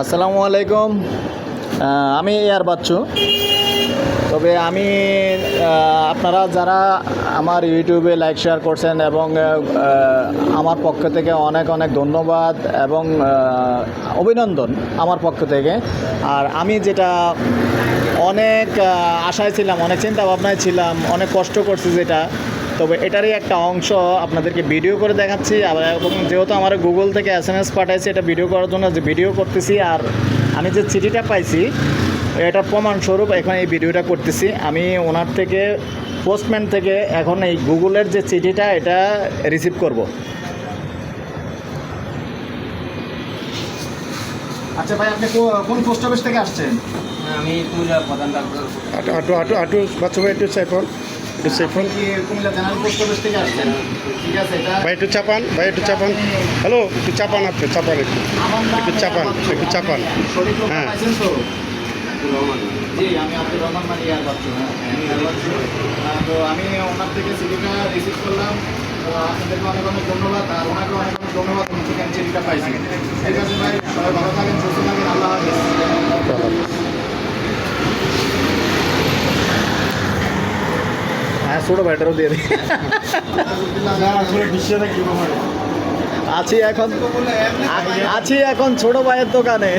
আসসালামু আলাইকুম। আমি এয়ার বাচ্চু। তবে আমি আপনারা যারা আমার ইউটিউবে লাইক, শেয়ার করছেন এবং আমার পক্ষ থেকে অনেক অনেক ধন্যবাদ এবং অভিনন্দন আমার পক্ষ থেকে। আর আমি যেটা অনেক আশায় ছিলাম, অনেক চিন্তা ভাবনায় ছিলাম, অনেক কষ্ট করছি যেটা তবে এটারই একটা অংশ আপনাদেরকে ভিডিও করে দেখাচ্ছি। আবার এবং যেহেতু আমার গুগল থেকে এস এম এস পাঠাইছে এটা ভিডিও করার জন্য যে ভিডিও করতেছি আর আমি যে চিঠিটা পাইছি এটা প্রমাণস্বরূপ এখন এই ভিডিওটা করতেছি। আমি ওনার থেকে পোস্টম্যান থেকে এখন এই গুগলের যে চিঠিটা এটা রিসিভ করব। আচ্ছা ভাই আপনি কোন পোস্ট অফিস থেকে আসছেন? আমি প্রধান ডাক্তার আটু আটু আটু আটু বাচ্চা ভাই একটু চাইফল একটু এটা ভাই একটু চাপান ভাই একটু চাপান। হ্যালো একটু চাপান আপনি চাপান একটু। একটু চাপান, একটু চাপান। হ্যাঁ। তো? আমি আব্দুর রহমান মানি আর বাচ্চু। হ্যাঁ। আহ, তো আমি ওনার থেকে চিঠিটা রিসিভ করলাম। আপনাদেরকে অনেক অনেক ধন্যবাদ আর ওনাকে অনেক অনেক ধন্যবাদ উনি আমি চিঠিটা পাইছি। ঠিক আছে ভাই সবাই ভালো থাকেন সুস্থ থাকেন আল্লাহ হাফিজ। হ্যাঁ ব্যাটারও দিয়ে দিই। আছি এখন আছি এখন ছোট ভাইয়ের দোকানে।